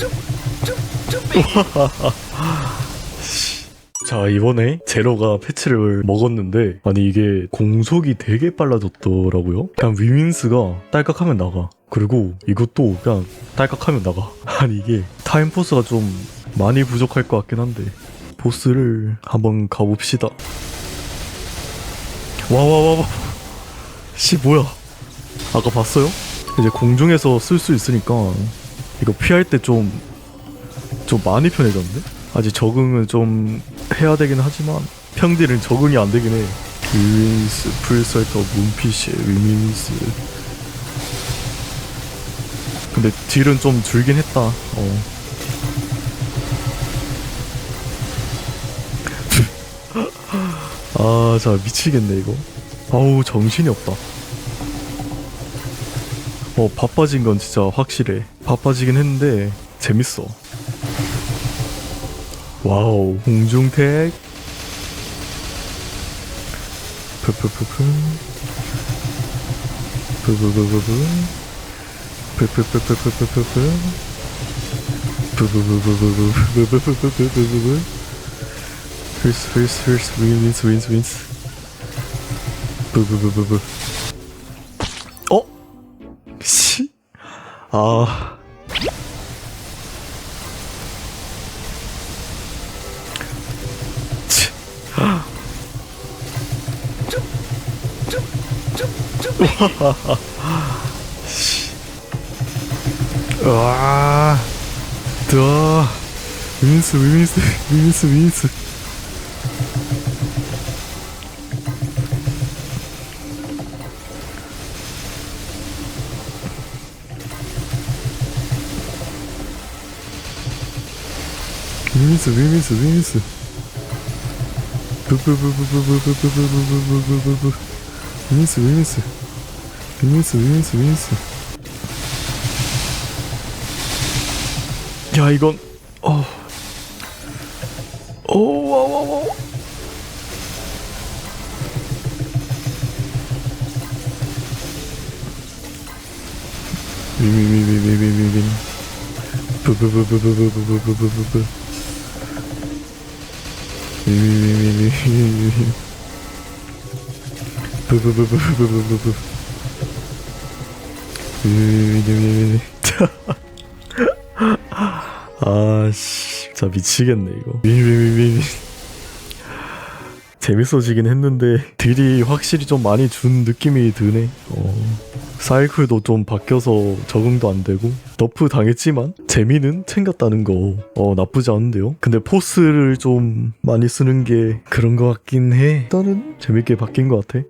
자 이번에 제로가 패치를 먹었는데 아니 이게 공속이 되게 빨라졌더라고요. 그냥 위민스가 딸깍하면 나가. 그리고 이것도 그냥 딸깍하면 나가. 아니 이게 타임포스가 좀 많이 부족할 것 같긴 한데 보스를 한번 가봅시다. 와와와와. 씨 뭐야? 아까 봤어요? 이제 공중에서 쓸 수 있으니까 이거 피할 때 좀 좀 많이 편해졌는데? 아직 적응은 좀 해야 되긴 하지만 평딜은 적응이 안 되긴 해. 위민스, 풀설터, 문피시, 위민스. 근데 딜은 좀 줄긴 했다. 어. 아, 자 미치겠네 이거. 아우 정신이 없다. 어 바빠진 건 진짜 확실해. 바빠지긴 했는데 재밌어. 와우 공중택 푸푸푸푸 푸푸푸푸푸 푸푸푸푸푸푸푸푸 푸푸푸푸푸푸푸푸푸푸푸푸푸 훌스 훌스 훌스 윈스 윈스 윈스 푸푸푸푸푸 어? 씨? 아 ah, tô. Isso, isso, isso, isso. Isso, isso, isso. Isso, isso. 스, 윈스, 윈스. 부부부부부부부부부부부부부부. 윈스, 윈스. 윈스, 윈스, 윈스. 야 이건 어. 오, 와, 와, 와. 위위위위위위위위. 부부부부부부부부부부부. 위위위위위위위. 부부부부부부부부. 위위위위위위. 아씨, 진짜 미치겠네 이거. 재밌어지긴 했는데 딜이 확실히 좀 많이 준 느낌이 드네. 어. 사이클도 좀 바뀌어서 적응도 안 되고 너프 당했지만 재미는 챙겼다는 거 어, 나쁘지 않은데요. 근데 포스를 좀 많이 쓰는 게 그런 것 같긴 해. 일단은 재밌게 바뀐 것 같아.